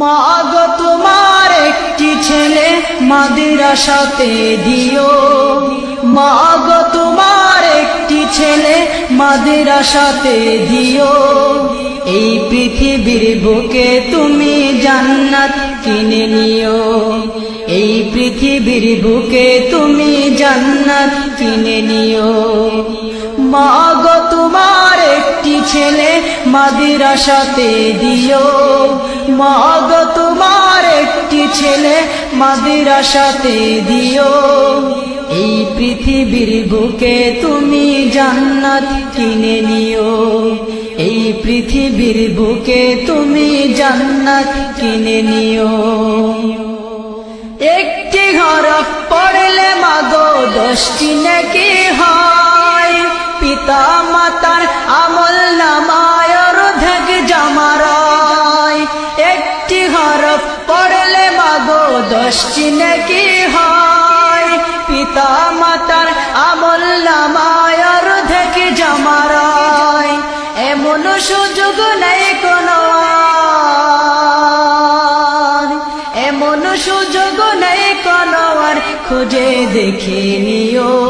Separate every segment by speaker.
Speaker 1: মাগ তোমার একটি ছেলে মাদ্রাসাতে দিও। মাগ তোমার একটি ছেলে মাদ্রাসাতে দিও। এই পৃথিবীর বুকে তুমি জান্নাত কিনে নিও। এই পৃথিবীর বুকে তুমি জান্নাত কিনে নিও। একটি ছেলে মাদ্রাসাতে দিও। মাগ তোমার একটি ছেলে মাদ্রাসাতে দিও। এই পৃথিবীর বুকে তুমি জান্নাত কিনে নিও। এই পৃথিবীর বুকে তুমি জান্নাত কিনে নিও। একটি ঘর পড়লে মাগো দশটি নাকি দশটি নাকি হয়। পিতা মাতার আমল নামায় থেকে জামারায় এমন সুযোগ নেই কোন এমন সুযোগ নেই কোন খুঁজে দেখে নিও।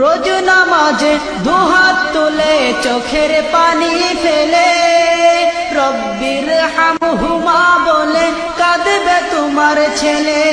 Speaker 1: রোজ নামাজে দুহাত তুলে চোখের পানি ফেলে। রব্বির হাম হুমা বলে কাঁদবে তোমার ছেলে।